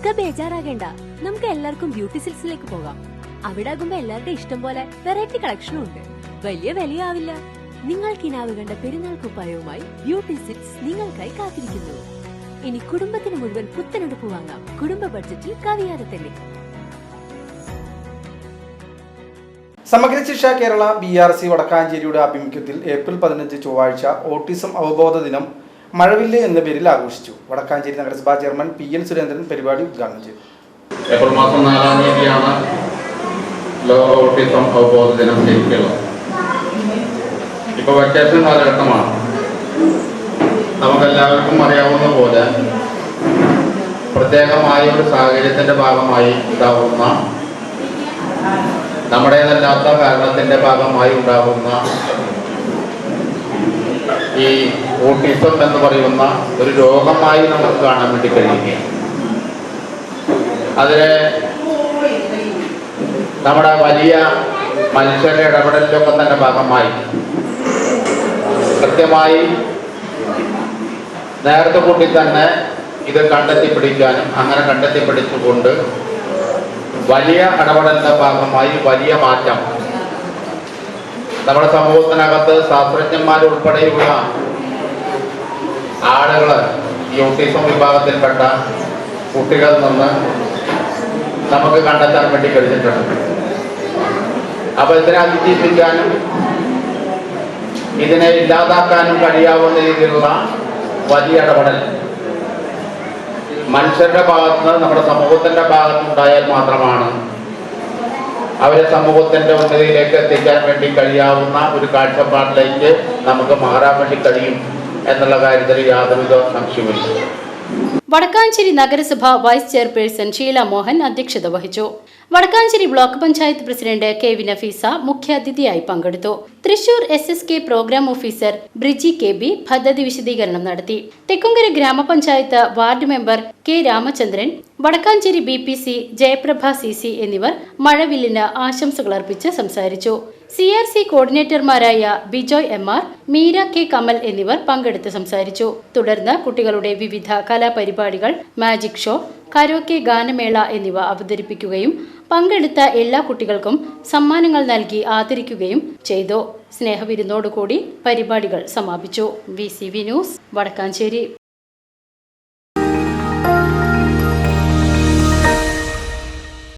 ഇക്ക ബേജാറാകേണ്ട. നമുക്ക് എല്ലാവർക്കും ബ്യൂട്ടി സിൽസിലേക്ക് പോകാം. അവിടെ ആകുമ്പോ എല്ലാവരുടെ ഇഷ്ടം പോലെ വെറൈറ്റി കളക്ഷനും ഉണ്ട്. വലിയ വിലയാവില്ല. നിങ്ങൾ കിനാവ് കണ്ട പെരുന്നാൾ കുപ്പായവുമായി ബ്യൂട്ടി സിൽസ് നിങ്ങൾക്കായി കാത്തിരിക്കുന്നു. ഇനി കുടുംബത്തിന് മുഴുവൻ പുത്തനെടുപ്പ് വാങ്ങാം. കുടുംബ ബഡ്ജറ്റിൽ കവിയാതെ തന്നെ. Samagra Shiksha Kerala B R C വടക്കാഞ്ചേരിയുടെ ആഭിമുഖ്യത്തിൽ ഏപ്രിൽ പതിനഞ്ച് ചൊവ്വാഴ്ച ഓട്ടിസം അവബോധ ദിനം മഴവില്ല് എന്ന പേരിൽ ആഘോഷിച്ചു. വടക്കാഞ്ചേരി നഗരസഭാ ചെയർമാൻ പി എൻ സുരേന്ദ്രൻ പരിപാടി ഉദ്ഘാടനം ചെയ്തു. ഏപ്രിൽ മാസം നാലാം തീയതിയാണ് ലോക ഓട്ടിസം അവബോധ ദിനം ശരിക്കുള്ളത് ഇപ്പോൾ വെക്കേഷൻ കാലഘട്ടമാണ്. നമുക്കെല്ലാവർക്കും അറിയാവുന്ന പോലെ പ്രത്യേകമായ ഒരു സാഹചര്യത്തിന്റെ ഭാഗമായി ഉണ്ടാകുന്ന നമ്മുടേതല്ലാത്ത കാരണത്തിന്റെ ഭാഗമായി ഉണ്ടാകുന്ന ഈ ഓട്ടിസം എന്ന് പറയുന്ന ഒരു രോഗമായി നമുക്ക് കാണാൻ വേണ്ടി കഴിയുകയാണ്. അതിന് നമ്മുടെ വലിയ മനുഷ്യരുടെ ഇടപെടലിലൊക്കെ തന്നെ ഭാഗമായി കൃത്യമായി നേരത്തെ കൂട്ടി തന്നെ ഇത് കണ്ടെത്തി പിടിക്കാനും അങ്ങനെ കണ്ടെത്തി പിടിച്ചുകൊണ്ട് വലിയ ഇടപെടലിന്റെ ഭാഗമായി വലിയ മാറ്റം നമ്മുടെ സമൂഹത്തിനകത്ത് ശാസ്ത്രജ്ഞന്മാരുൾപ്പെടെയുള്ള ആളുകൾ ഈ ഓട്ടിസം വിഭാഗത്തിൽപ്പെട്ട കുട്ടികളിൽ നിന്ന് നമുക്ക് കണ്ടെത്താൻ വേണ്ടി കഴിഞ്ഞിട്ടുണ്ട്. അപ്പൊ ഇതിനെ അതിജീവിക്കാനും ഇതിനെ ഇല്ലാതാക്കാനും കഴിയാവുന്ന രീതിയിലുള്ള വലിയ ഇടപെടൽ മനുഷ്യരുടെ ഭാഗത്ത് നമ്മുടെ സമൂഹത്തിന്റെ ഭാഗത്ത് ഉണ്ടായാൽ മാത്രമാണ് അവരെ സമൂഹത്തിന്റെ ഉന്നതിയിലേക്ക് എത്തിക്കാൻ വേണ്ടി കഴിയാവുന്ന ഒരു കാഴ്ചപ്പാടിലേക്ക് നമുക്ക് മാറാൻ വേണ്ടി കഴിയും എന്നുള്ള കാര്യത്തിൽ യാതൊരുവിധ സംശയമില്ല വടക്കാഞ്ചേരി നഗരസഭ വൈസ് ചെയർപേഴ്സൺ ഷീല മോഹൻ അധ്യക്ഷത വഹിച്ചു. Vadakkanchery block panchayat president K V Nafeesa മുഖ്യാതിഥിയായി പങ്കെടുത്തു. Thrissur S S K programme officer Briji K B പദ്ധതി വിശദീകരണം നടത്തി. തെക്കുങ്കര ഗ്രാമപഞ്ചായത്ത് ward member K Ramachandran Vadakkanchery B P C Jayaprabha C C എന്നിവർ മഴവില്ലിന് ആശംസകൾ അർപ്പിച്ച് സംസാരിച്ചു. C R C കോർഡിനേറ്റർമാരായ Bijoy M R Meera K Kamal എന്നിവർ പങ്കെടുത്ത് സംസാരിച്ചു. തുടർന്ന് കുട്ടികളുടെ വിവിധ കലാപരിപാടികൾ മാജിക് ഷോ കരോക്കെ ഗാനമേള എന്നിവ അവതരിപ്പിക്കുകയും പങ്കെടുത്ത എല്ലാ കുട്ടികൾക്കും സമ്മാനങ്ങൾ നൽകി ആദരിക്കുകയും ചെയ്തു. സ്നേഹവിരുന്നോടുകൂടി പരിപാടികൾ സമാപിച്ചു. V C V news Vadakkanchery.